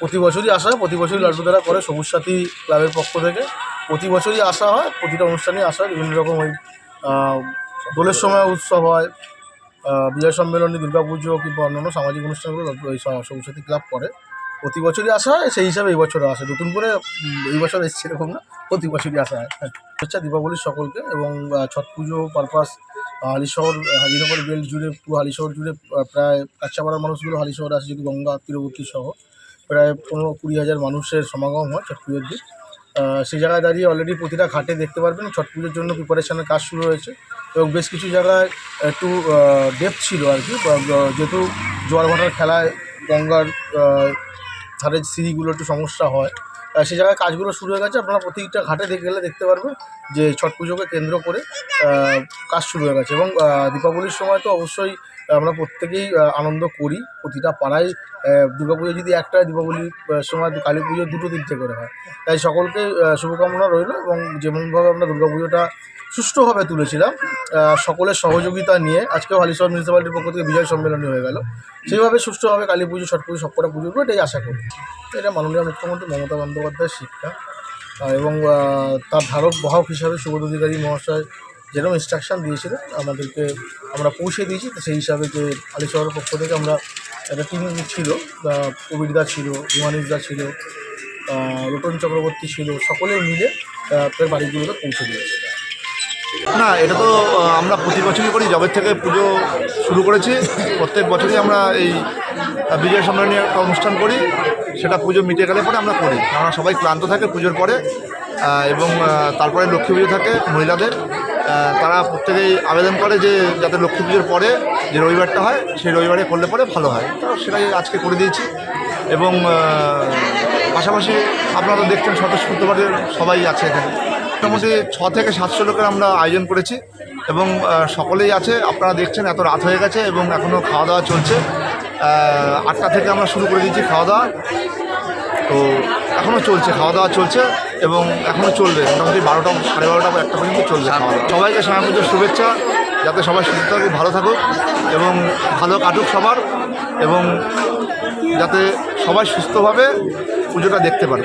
প্রতি বছরই আসা হয়, প্রতি বছরই লাড্ডুদারা করে সবুজ সাথী ক্লাবের পক্ষ থেকে প্রতি বছরই আসা হয়, প্রতিটা অনুষ্ঠানেই আসা হয়, বিভিন্ন রকম ওই দোলের সময় উৎসব হয় বিজয় সম্মেলনী দুর্গা পুজো কিংবা অন্যান্য সামাজিক অনুষ্ঠানগুলো লাড্ডু- ওই সবুজ সাথী ক্লাব করে। প্রতি বছরই আসা হয়, সেই হিসাবে এই বছরও আসে। নতুন করে এই বছর এসছে এরকম না, প্রতি বছরই আসা হয়। হচ্ছে দীপাবলির সকলকে এবং ছট পুজো, পারপাস হালিশহর হাজিনগর বেল্ট জুড়ে, পুরো হালিশহর জুড়ে প্রায় কাচ্চাপাড়ার মানুষগুলো হালিশহরে আসে, যেহেতু গঙ্গা, তীরবর্তী সহ প্রায় পনেরো কুড়ি হাজার মানুষের সমাগম হয় ছট পুজোর দিন। সেই জায়গায় দাঁড়িয়ে অলরেডি প্রতিটা ঘাটে দেখতে পারবেন ছট পুজোর জন্য প্রিপারেশনের কাজ শুরু হয়েছে এবং বেশ কিছু জায়গায় একটু ডেপ ছিল আর কি। যেহেতু জোয়ার ভাটার খেলায় গঙ্গার ধারের সিঁড়িগুলো একটু সমস্যা হয় সেই জায়গায় কাজগুলো শুরু হয়ে গেছে। আপনারা প্রতিটা ঘাটে দেখে গেলে দেখতে পারবেন যে ছট পুজোকে কেন্দ্র করে কাজ শুরু হয়ে গেছে এবং দীপাবলির সময় তো অবশ্যই আমরা প্রত্যেকেই আনন্দ করি প্রতিটা পাড়ায়। পুজো যদি একটা, দীপাবলির সময় কালী পুজো দুটো তিনটে করে হয়। তাই সকলকে শুভকামনা রইল এবং যেমনভাবে আমরা পুজোটা সুষ্ঠুভাবে তুলেছিলাম সকলের সহযোগিতা নিয়ে আজকে হালিশহর মিউনিসিপ্যালিটির পক্ষ থেকে বিজয় সম্মেলনী হয়ে গেল। সেইভাবে সুষ্ঠুভাবে কালী পুজো, ছট পুজো, সবকটা পুজো করব, এটাই আশা করি। এটা মাননীয় মুখ্যমন্ত্রী মমতা বন্দ্যোপাধ্যায়ের শিক্ষা। এবং তার ধারক, বাহক হিসাবে সুবোধ অধিকারী মহাশয় যেরকম ইনস্ট্রাকশন দিয়েছিলেন আমাদেরকে আমরা পৌঁছে দিয়েছি সেই হিসাবে যে আলিশহরের পক্ষ থেকে আমরা একটা টিম ছিল কবিরদা ছিল হিমানিসদা ছিল রূপন চক্রবর্তী ছিল, সকলে মিলে তাদের বাড়িগুলোতে পৌঁছে দিয়েছে। না, এটা তো আমরা প্রতি বছরই করি জবের থেকে পুজো শুরু করেছি। প্রত্যেক বছরই আমরা এই বিজয় সম্মেলনী একটা অনুষ্ঠান করি, সেটা পুজো মিটে গেলে পরে আমরা করি। আমরা সবাই ক্লান্ত থাকে পুজোর পরে এবং তারপরে লক্ষ্মী পুজো থাকে মহিলাদের। তারা প্রত্যেকেই আবেদন করে যে যাতে লক্ষ্মী পুজোর পরে যে রবিবারটা হয়, সেই রবিবারে করলে পরে ভালো হয়। তো সেটাই আজকে করে দিয়েছি এবং পাশাপাশি আপনারা তো দেখছেন স্বতঃস্ফূর্তভাবে সবাই আছে এখানে। মোটামুটি ছ থেকে সাতশো লোকের আমরা আয়োজন করেছি এবং সকলেই আছে। আপনারা দেখছেন এত রাত হয়ে গেছে এবং এখনও খাওয়া দাওয়া চলছে। আটটা থেকে আমরা শুরু করে দিয়েছি খাওয়া দাওয়া। তো এখনও চলছে খাওয়া দাওয়া চলছে এবং এখনও চলবে। মোটামুটি বারোটা সাড়ে বারোটা বা একটা পর্যন্ত চলবে খাওয়া দাওয়া সবাইকে সামনে পুজোর শুভেচ্ছা যাতে সবাই সুস্থ থাকুক ভালো থাকুক এবং ভালো কাটুক সবার এবং যাতে সবাই সুস্থভাবে পুজোটা দেখতে পারে।